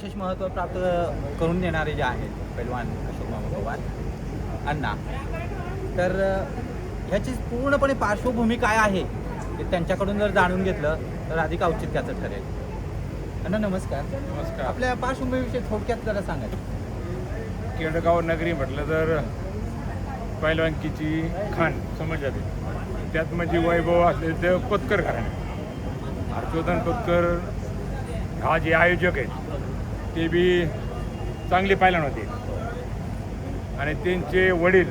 विशेष महत्त्व प्राप्त करून देणारे जे आहेत पैलवान अशोक मामा पवार अण्णा तर ह्याची पूर्णपणे पार्श्वभूमी काय आहे ते त्यांच्याकडून जर जाणून घेतलं तर अधिक औचित्याचं ठरेल. अण्णा नमस्कार. नमस्कार. आपल्या पार्श्वभूमीविषयी थोडक्यात जरा सांगाल. केडगाव नगरी म्हटलं तर पैलवानकीची खाण समज जाते. त्यात म्हणजे वैभव असले तर कोतकर घराणे हर्षवर्धन कोतकर हा जे आयोजक आहेत ते बी चांगले पायलन होते. आणि त्यांचे वडील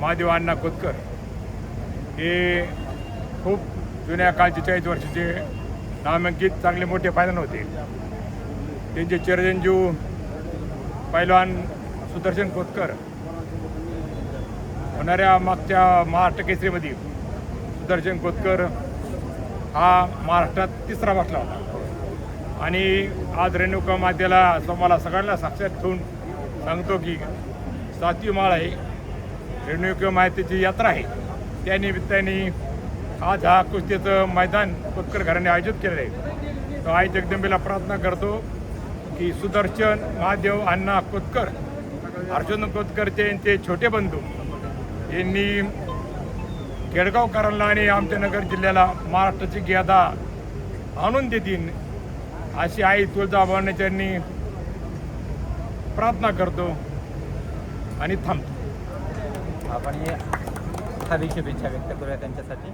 महादेव अण्णा कोतकर हे खूप जुन्या काळचे चाळीस वर्षाचे नामांकित चांगले मोठे पायलन होते. त्यांचे चिरंजीव पैलवान सुदर्शन कोतकर होणाऱ्या मागच्या महाराष्ट्र केसरीमध्ये सुदर्शन कोतकर हा महाराष्ट्रात तिसरा बसला होता. आणि आज रेणुका मातेला मला सगळ्यांना साक्षात ठेवून सांगतो की सातवी माळ आहे. रेणुका मातेची यात्रा आहे. त्यानिमित्ताने आज हा कुस्तीचं मैदान कोतकर घराने आयोजित केलेलं आहे. तो आई जगदंबेला प्रार्थना करतो की सुदर्शन महादेव अण्णा कोतकर अर्जुन कोतकरचे यांचे छोटे बंधू यांनी केडगावकरांना आणि आमच्या नगर जिल्ह्याला महाराष्ट्राची ग्यादा आणून देतील. अशी आई तुळजाभवानीच्यांनी प्रार्थना करतो आणि थांबतो. आपण हे हार्दिक शुभेच्छा व्यक्त करूया त्यांच्यासाठी.